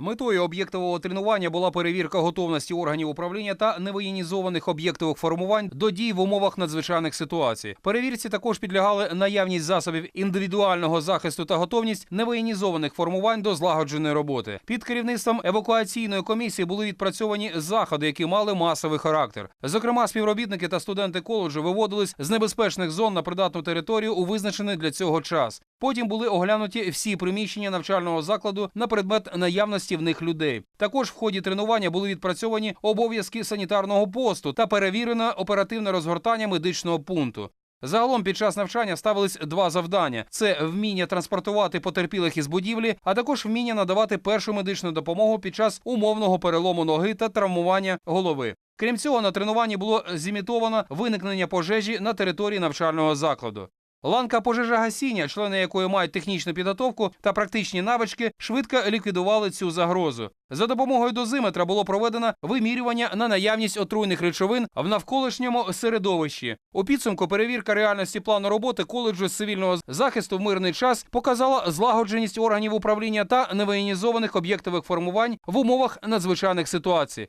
Метою об'єктового тренування була перевірка готовності органів управління та невоєнізованих об'єктових формувань до дій в умовах надзвичайних ситуацій. Перевірці також підлягали наявність засобів індивідуального захисту та готовність невоєнізованих формувань до злагодженої роботи. Під керівництвом евакуаційної комісії були відпрацьовані заходи, які мали масовий характер. Зокрема, співробітники та студенти коледжу виводились з небезпечних зон на придатну територію у визначений для цього час. Потім були оглянуті всі приміщення навчального закладу на предмет наявності в них людей. Також в ході тренування були відпрацьовані обов'язки санітарного посту та перевірено оперативне розгортання медичного пункту. Загалом під час навчання ставились два завдання: це вміння транспортувати потерпілих із будівлі, а також вміння надавати першу медичну допомогу під час умовного перелому ноги та травмування голови. Крім цього, на тренуванні було зімітовано виникнення пожежі на території навчального закладу. Ланка пожежогасіння, члени якої мають технічну підготовку та практичні навички, швидко ліквідували цю загрозу. За допомогою дозиметра було проведено вимірювання на наявність отруйних речовин в навколишньому середовищі. У підсумку перевірка реальності плану роботи коледжу з цивільного захисту в мирний час показала злагодженість органів управління та невоєнізованих об'єктових формувань в умовах надзвичайних ситуацій.